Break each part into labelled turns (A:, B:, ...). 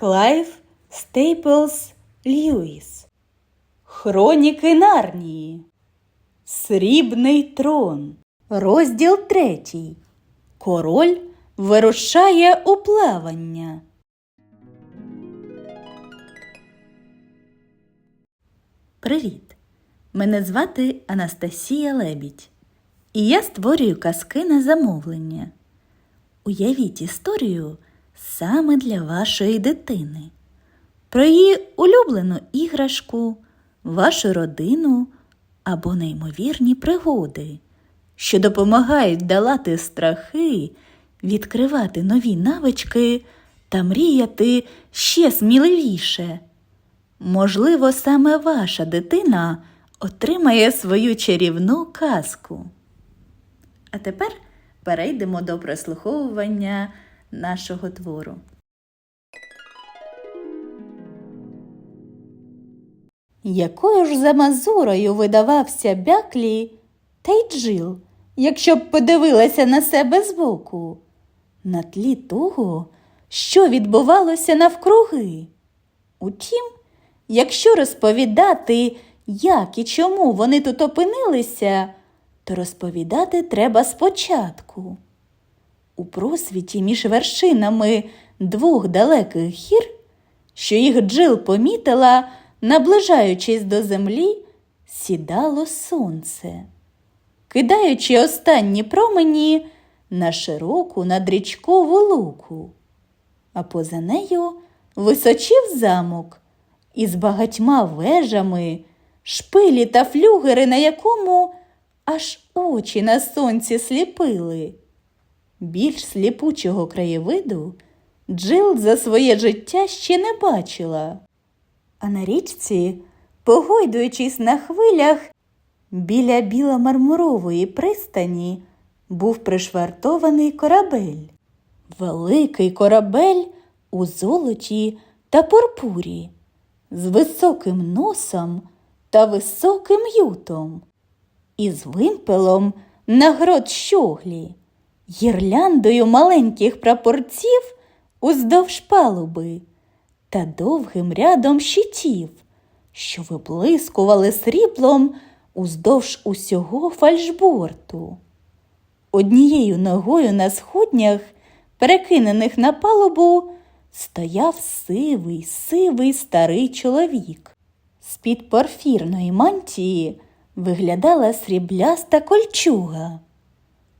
A: Клайв Стейплс Льюіс. Хроніки Нарнії. Срібний трон. Розділ третій. Король вирушає у плавання. Привіт! Мене звати Анастасія Лебідь. І я створюю казки на замовлення. Уявіть історію саме для вашої дитини, про її улюблену іграшку, вашу родину або неймовірні пригоди, що допомагають долати страхи, відкривати нові навички та мріяти ще сміливіше. Можливо, саме ваша дитина отримає свою чарівну казку. А тепер перейдемо до прослуховування нашого твору. Якою ж замазурою видавався бяклі та й джил, якщо б подивилася на себе збоку, на тлі того, що відбувалося навкруги. Утім, якщо розповідати, як і чому вони тут опинилися, то розповідати треба спочатку. У просвіті між вершинами двох далеких гір, що їх джил помітила, наближаючись до землі, сідало сонце, кидаючи останні промені на широку надрічкову луку, а поза нею височив замок із багатьма вежами, шпилі та флюгери, на якому аж очі на сонці сліпили. Більш сліпучого краєвиду Джил за своє життя ще не бачила. А на річці, погойдуючись на хвилях, біля біломармурової пристані був пришвартований корабель. Великий корабель у золоті та пурпурі, з високим носом та високим ютом, із вимпелом на грот щоглі, гірляндою маленьких прапорців уздовж палуби та довгим рядом щитів, що виблискували сріблом уздовж усього фальшборту. Однією ногою на сходнях, перекинених на палубу, стояв сивий, сивий старий чоловік. З-під порфірної мантії виглядала срібляста кольчуга.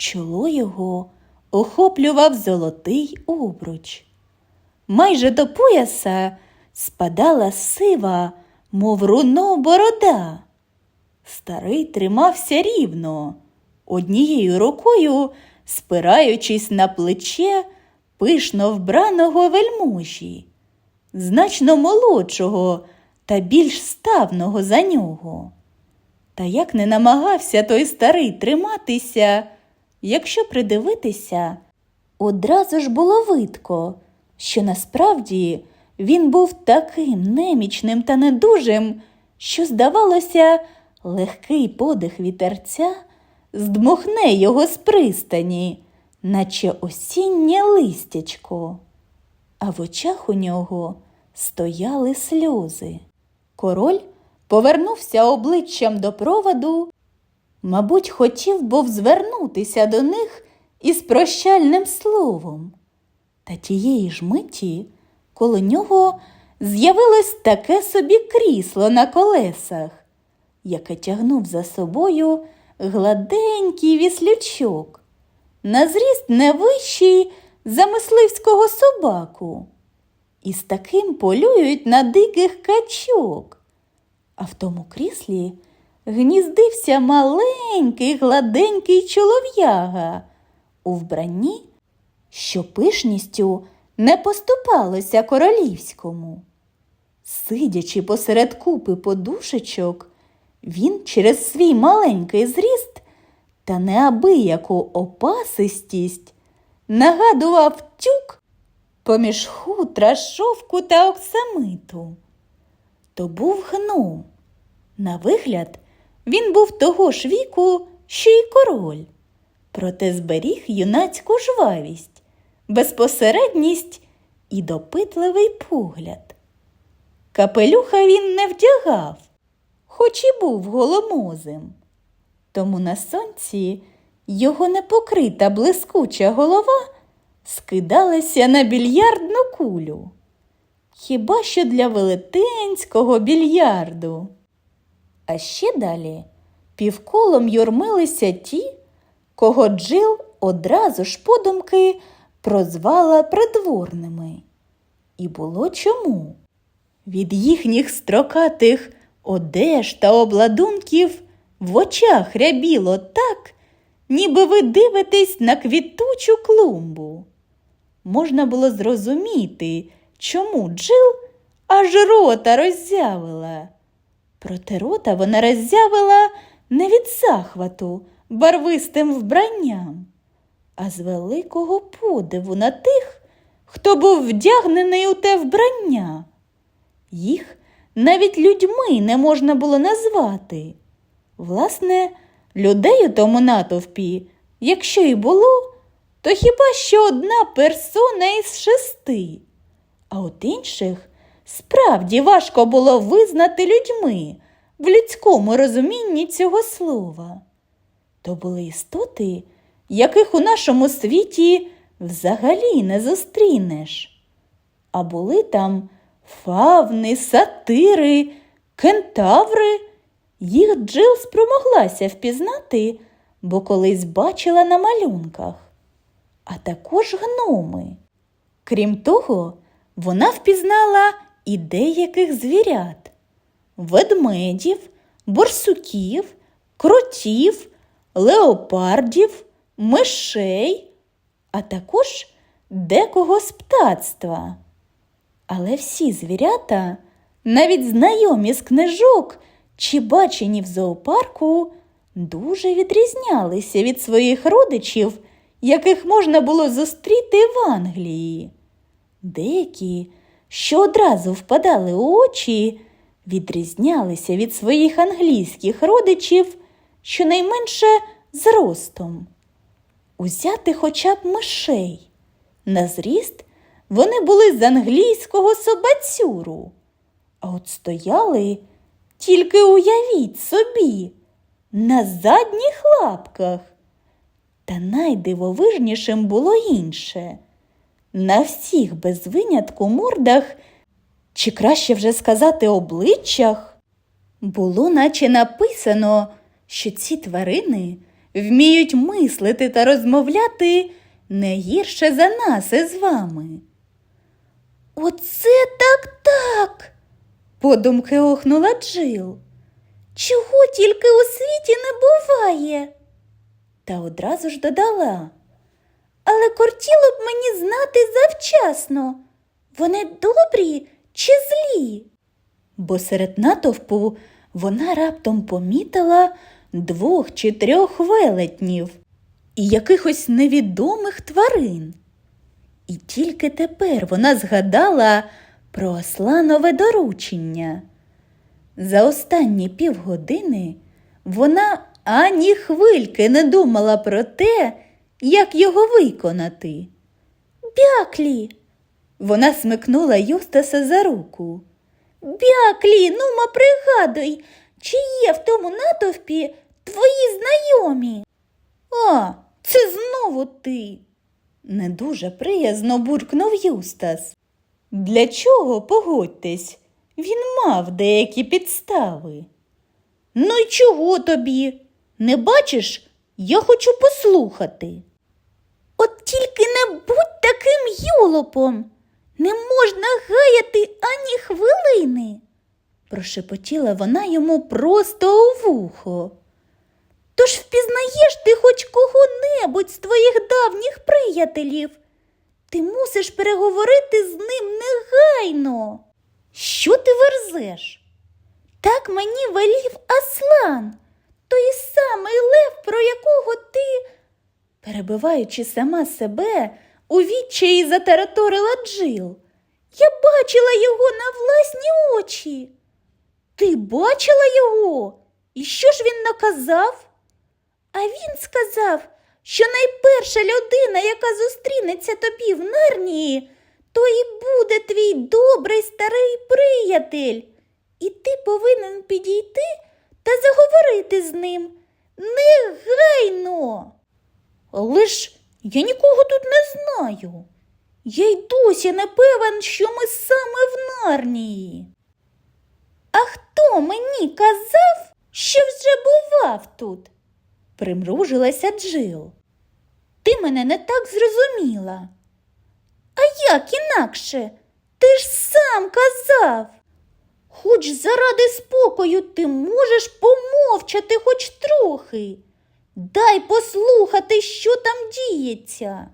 A: Чоло його охоплював золотий обруч. Майже до пояса спадала сива, мов руно борода. Старий тримався рівно, однією рукою спираючись на плече пишно вбраного вельможі, значно молодшого та більш ставного за нього. Та як не намагався той старий триматися, якщо придивитися, одразу ж було видко, що насправді він був таким немічним та недужим, що, здавалося, легкий подих вітерця здмухне його з пристані, наче осіннє листячко. А в очах у нього стояли сльози. Король повернувся обличчям до проводу, мабуть, хотів був звернутися до них із прощальним словом. Та тієї ж миті коло нього з'явилось таке собі крісло на колесах, яке тягнув за собою гладенький віслючок, на зріст не вищий за мисливського собаку. І з таким полюють на диких качок. А в тому кріслі гніздився маленький гладенький чолов'яга у вбранні, що пишністю не поступалося королівському. Сидячи посеред купи подушечок, він через свій маленький зріст та неабияку опасистість нагадував тюк поміж хутра, шовку та оксамиту. То був гном. На вигляд, він був того ж віку, що й король, проте зберіг юнацьку жвавість, безпосередність і допитливий погляд. Капелюха він не вдягав, хоч і був голомозим. Тому на сонці його непокрита блискуча голова скидалася на більярдну кулю. Хіба що для велетенського більярду. А ще далі півколом юрмилися ті, кого Джил одразу ж подумки прозвала придворними. І було чому. Від їхніх строкатих одеж та обладунків в очах рябіло так, ніби ви дивитесь на квітучу клумбу. Можна було зрозуміти, чому Джил аж рота роззявила. Проте рота вона роззявила не від захвату барвистим вбранням, а з великого подиву на тих, хто був вдягнений у те вбрання. Їх навіть людьми не можна було назвати. Власне, людей у тому натовпі, якщо й було, то хіба що одна персона із шести, а от інших справді важко було визнати людьми в людському розумінні цього слова. То були істоти, яких у нашому світі взагалі не зустрінеш. А були там фавни, сатири, кентаври. Їх Джил спромоглася впізнати, бо колись бачила на малюнках, а також гноми. Крім того, вона впізнала і деяких звірят ведмедів, борсуків, кротів, леопардів, мишей, а також декого з птацтва. Але всі звірята, навіть знайомі з книжок чи бачені в зоопарку, дуже відрізнялися від своїх родичів, яких можна було зустріти в Англії. Деякі, що одразу впадали у очі, відрізнялися від своїх англійських родичів щонайменше зростом. Узяти хоча б мишей. На зріст вони були з англійського собацюру, а от стояли, тільки уявіть собі, на задніх лапках. Та найдивовижнішим було інше. На всіх без винятку мордах, чи краще вже сказати обличчях, було наче написано, що ці тварини вміють мислити та розмовляти не гірше за нас із вами. Оце так так. подумки охнула Джил. Чого тільки у світі не буває? Та одразу ж додала. Але кортіло б мені знати завчасно, вони добрі чи злі? Бо серед натовпу вона раптом помітила двох чи трьох велетнів і якихось невідомих тварин. І тільки тепер вона згадала про Асланове доручення. За останні півгодини вона ані хвильки не думала про те, як його виконати. Бяклі. Вона смикнула Юстаса за руку. Бяклі, нума пригадуй, чи є в тому натовпі твої знайомі? А, це знову ти. Не дуже приязно буркнув Юстас. Для чого погодьтесь? Він мав деякі підстави. Ну й чого тобі? Не бачиш? Я хочу послухати. От тільки не будь таким йолопом. Не можна гаяти ані хвилини, прошепотіла вона йому просто у вухо. Тож впізнаєш ти хоч кого-небудь з твоїх давніх приятелів. Ти мусиш переговорити з ним негайно. Що ти верзеш? Так мені велів Аслан, той самий лев, про якого ти, перебиваючи сама себе, у відчаї затараторила Джил. Я бачила його на власні очі. Ти бачила його? І що ж він наказав? А він сказав, що найперша людина, яка зустрінеться тобі в Нарнії, то і буде твій добрий старий приятель. І ти повинен підійти та заговорити з ним негайно. Але ж я нікого тут не знаю. Я й досі не певен, що ми саме в Нарнії. А хто мені казав, що вже бував тут? примружилася Джил. Ти мене не так зрозуміла. А як інакше? Ти ж сам казав. Хоч заради спокою ти можеш помовчати хоч трохи. Дай послухати, що там діється.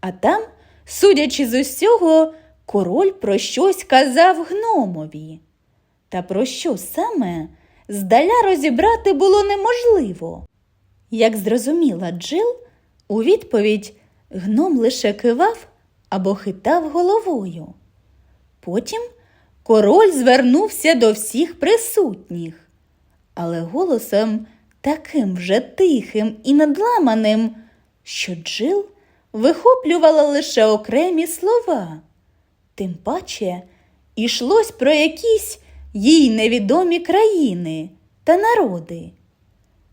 A: А там, судячи з усього, король про щось казав гномові. Та про що саме здаля розібрати було неможливо. Як зрозуміла Джил, у відповідь гном лише кивав або хитав головою. Потім король звернувся до всіх присутніх, але голосом таким вже тихим і надламаним, що Джил вихоплювала лише окремі слова. Тим паче ішлось про якісь їй невідомі країни та народи.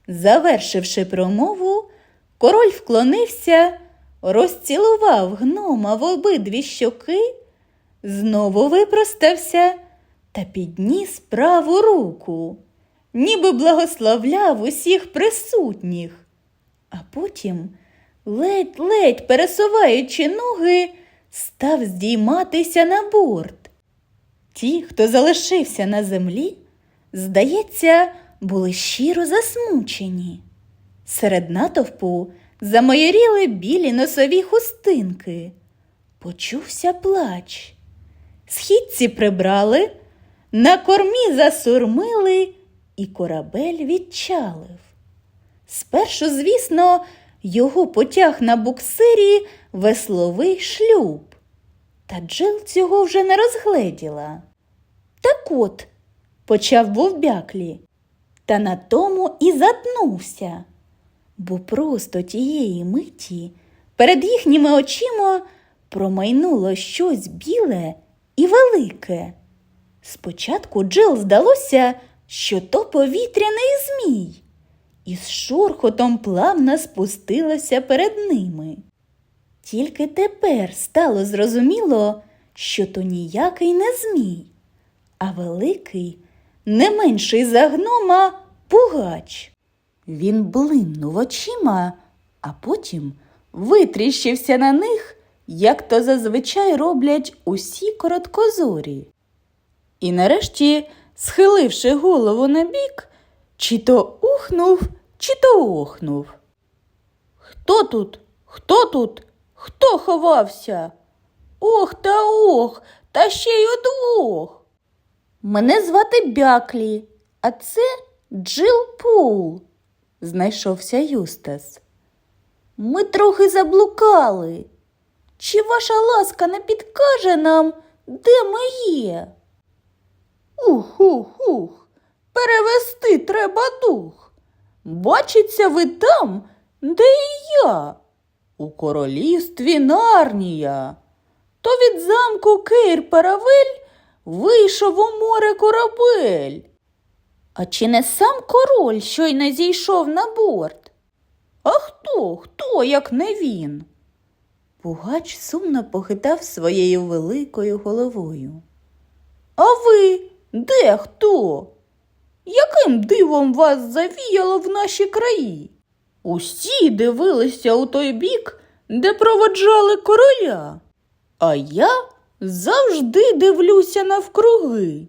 A: Завершивши промову, король вклонився, розцілував гнома в обидві щоки, знову випростався та підніс праву руку, ніби благословляв усіх присутніх, а потім, ледь-ледь пересуваючи ноги, став здійматися на борт. Ті, хто залишився на землі, здається, були щиро засмучені. Серед натовпу замоєріли білі носові хустинки. Почувся плач. Східці прибрали, на кормі засурмили, і корабель відчалив. Спершу, звісно, його потяг на буксирі весловий шлюб. Та Джил цього вже не розгледіла. Так от, почав вовбяклі, та на тому і затнувся, бо просто тієї миті перед їхніми очима промайнуло щось біле і велике. Спочатку Джил здалося, що то повітряний змій, і з шурхотом плавно спустилося перед ними. Тільки тепер стало зрозуміло, що то ніякий не змій, а великий, не менший за гнома пугач. Він блимнув очима, а потім витріщився на них, як то зазвичай роблять усі короткозорі. І нарешті, схиливши голову на бік, чи то ухнув, чи то охнув. Хто тут? Хто тут? Хто ховався? Ох та ох, та ще й удвох. Мене звати Бяклі, а це Джил Пул, знайшовся Юстас. Ми трохи заблукали. Чи ваша ласка не підкаже нам, де ми є? Ух, ух, ух, перевести треба дух. Бачиться ви там, де і я, у королівстві Нарнія. То від замку Кейр Паравель вийшов у море корабель. А чи не сам король щойно зійшов на борт? А хто, хто, як не він? Пугач сумно похитав своєю великою головою. А ви де хто? Яким дивом вас завіяло в наші краї? Усі дивилися у той бік, де проводжали короля. А я завжди дивлюся навкруги.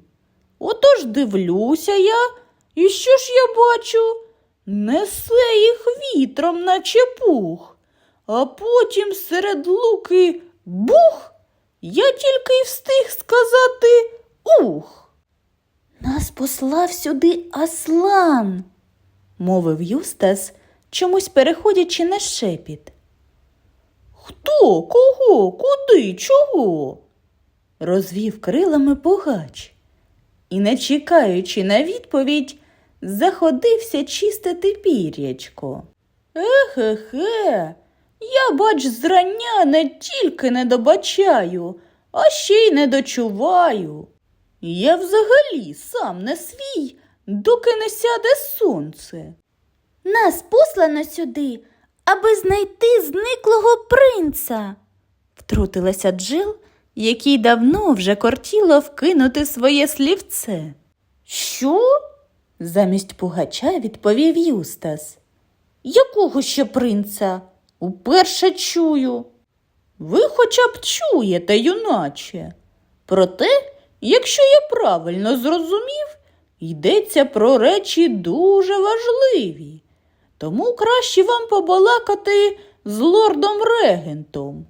A: Отож дивлюся я, і що ж я бачу? Несе їх вітром, наче пух, а потім серед луки бух, я тільки й встиг сказати ух. Нас послав сюди Аслан, мовив Юстас, чомусь переходячи на шепіт. Хто, кого, куди, чого? розвів крилами пугач і, не чекаючи на відповідь, заходився чистити пір'ячко. Ехе-хе, я, бач, зрання не тільки не добачаю, а ще й не дочуваю. Я взагалі сам не свій, доки не сяде сонце. Нас послано сюди, аби знайти зниклого принца, втрутилася Джил, якій давно вже кортіло вкинути своє слівце. Що? замість пугача відповів Юстас. Якого ще принца? Уперше чую. Ви хоча б чуєте, юначе. Проте, якщо я правильно зрозумів, йдеться про речі дуже важливі. Тому краще вам побалакати з лордом регентом.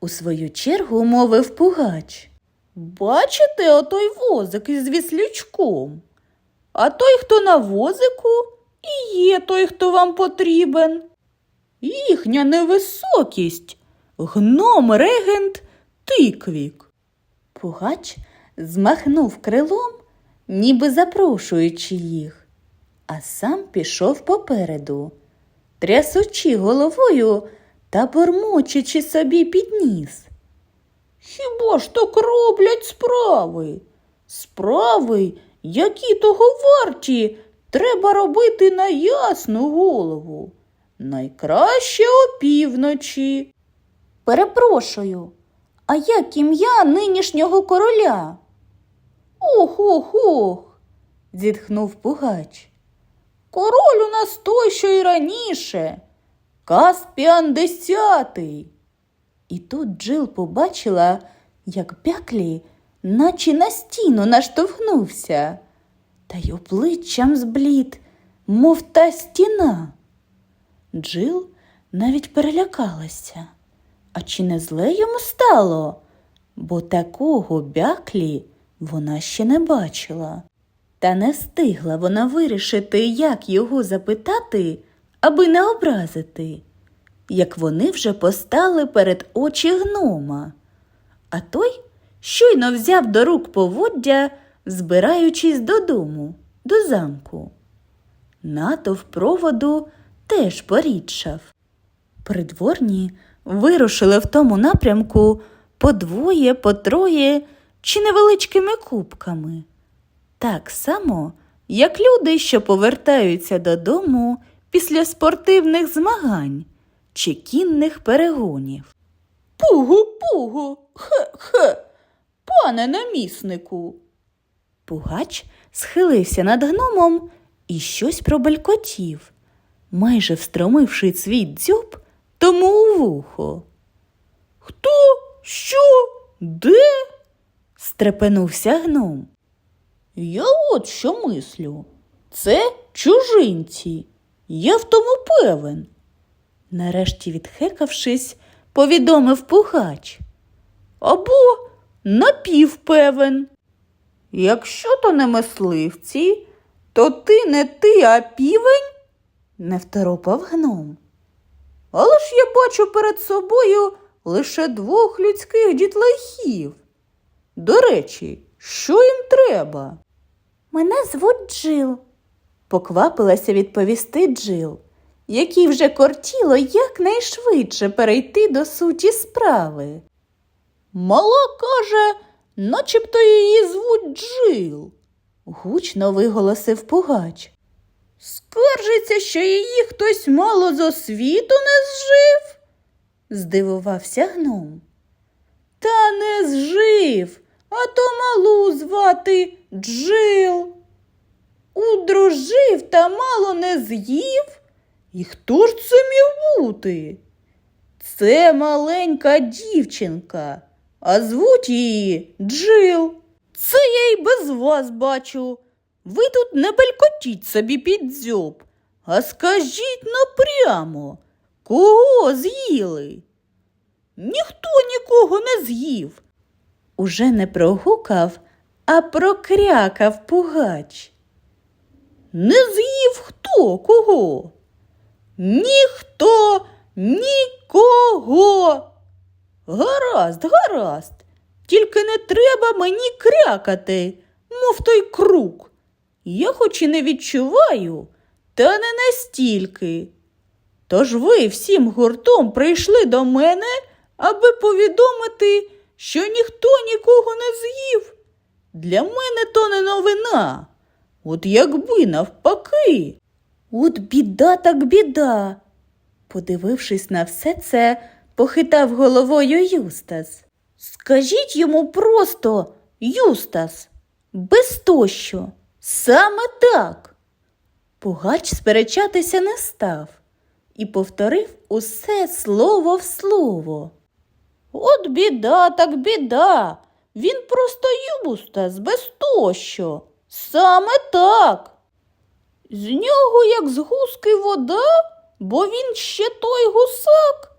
A: У свою чергу мовив пугач. Бачите отой возик із віслючком? А той, хто на возику, і є той, хто вам потрібен. Їхня невисокість, гном регент тиквік. Пугач змахнув крилом, ніби запрошуючи їх, а сам пішов попереду, трясучи головою та бормочучи собі під ніс. Хіба ж так роблять справи? Справи, які того варті, треба робити на ясну голову. Найкраще опівночі. Перепрошую, а як ім'я нинішнього короля? Ох, ох, ох, зітхнув пугач. Король у нас той, що й раніше. Каспіан десятий. І тут Джил побачила, як Бяклі, наче на стіну наштовхнувся, та й обличчям зблід, мов та стіна. Джил навіть перелякалася. А чи не зле йому стало? Бо такого бяклі вона ще не бачила. Та не встигла вона вирішити, як його запитати, аби не образити, як вони вже постали перед очі гнома. А той щойно взяв до рук поводдя, збираючись додому, до замку. Натовп проводу теж порідшав. Придворні вирушили в тому напрямку по двоє, по троє чи невеличкими кубками. Так само, як люди, що повертаються додому після спортивних змагань чи кінних перегонів. Пугу, пугу, хе-хе, пане наміснику. Пугач схилився над гномом і щось пробелькотів, майже встромивши свій дзьоб тому у вухо. Хто? Що? Де? Стрепенувся гном. Я от що мислю. Це чужинці. Я в тому певен. Нарешті, відхекавшись, повідомив пугач. Або напівпевен. Якщо то не мисливці, то ти не ти, а півень? не второпав гном. Але ж я бачу перед собою лише двох людських дітлахів. До речі, що їм треба? Мене звуть Джил, поквапилася відповісти Джил, якій вже кортіло якнайшвидше перейти до суті справи. Мала каже, начебто її звуть Джил, гучно виголосив пугач. Скаржиться, що її хтось мало з освіту не зжив? здивувався гном. Та не зжив, а то малу звати Джил. Удружив та мало не з'їв? І хто ж це міг бути? Це маленька дівчинка, а звуть її Джил. Це я й без вас бачу. Ви тут не белькотіть собі під дзьоб, а скажіть напрямо, кого з'їли? Ніхто нікого не з'їв. Уже не прогукав, а прокрякав пугач. Не з'їв хто кого? Ніхто нікого. Гаразд, гаразд. Тільки не треба мені крякати, мов той круг. Я хоч і не відчуваю, та не настільки. Тож ви всім гуртом прийшли до мене, аби повідомити,
B: що ніхто нікого не з'їв. Для мене то не новина. От якби навпаки.
A: От біда так біда. Подивившись на все це, похитав головою Юстас. Скажіть йому просто, Юстас, без тощо, саме так. Пугач сперечатися не став і повторив усе слово в слово. От біда так біда. Він просто Юстас без тощо. Саме так. З нього, як з гуски вода, бо він ще той гусак.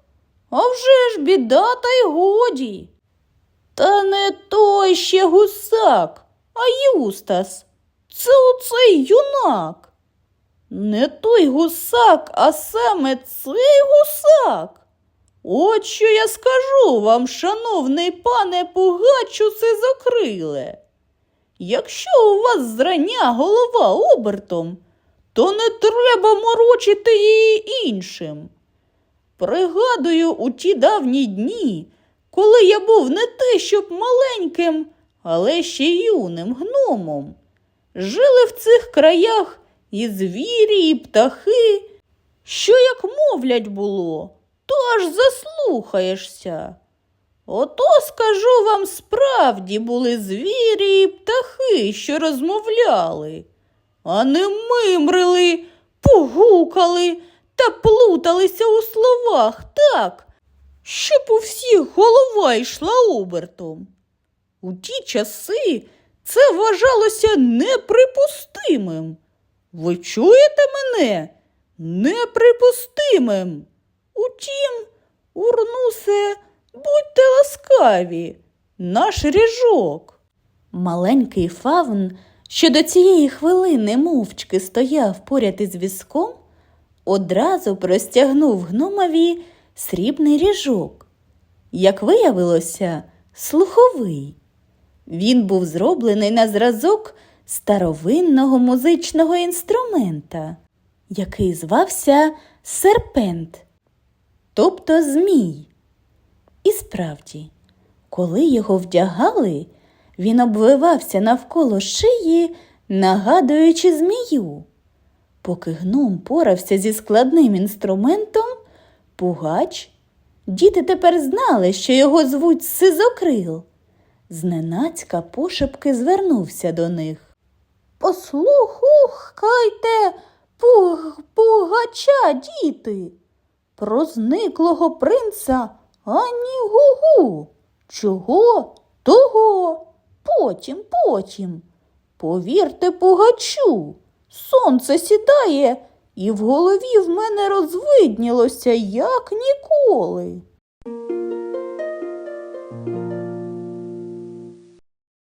A: А вже ж біда та й годі. Та не той ще гусак, а Юстас. Це оцей юнак. Не той гусак, а саме цей гусак. От що я скажу вам, шановний пане Пугачу закриле. Якщо у вас зрання голова обертом, то не треба морочити її іншим. Пригадую у ті давні дні, коли я був не те, щоб маленьким, але ще юним гномом. Жили в цих краях і звірі, і птахи, що як мовлять було, то аж заслухаєшся. Ото скажу вам, справді були звірі і птахи, що розмовляли, а не мимрили, погукали та плуталися у словах так, щоб у всіх голова йшла обертом. У ті часи це вважалося неприпустимим. Ви чуєте мене? Неприпустимим. Утім, Урнусе, будьте ласкаві, наш ріжок. Маленький фавн, що до цієї хвилини мовчки стояв поряд із візком, одразу простягнув гномові срібний ріжок. Як виявилося, слуховий. Він був зроблений на зразок старовинного музичного інструмента, який звався серпент, тобто змій. І справді, коли його вдягали, він обвивався навколо шиї, нагадуючи змію. Поки гном порався зі складним інструментом, пугач, діти тепер знали, що його звуть Сизокрил. Зненацька пошепки звернувся до них. Послухайте пуг, пугача, діти, про зниклого принца ані гугу. Чого? Того. Потім, потім. Повірте пугачу, сонце сідає, і в голові в мене розвиднілося, як ніколи.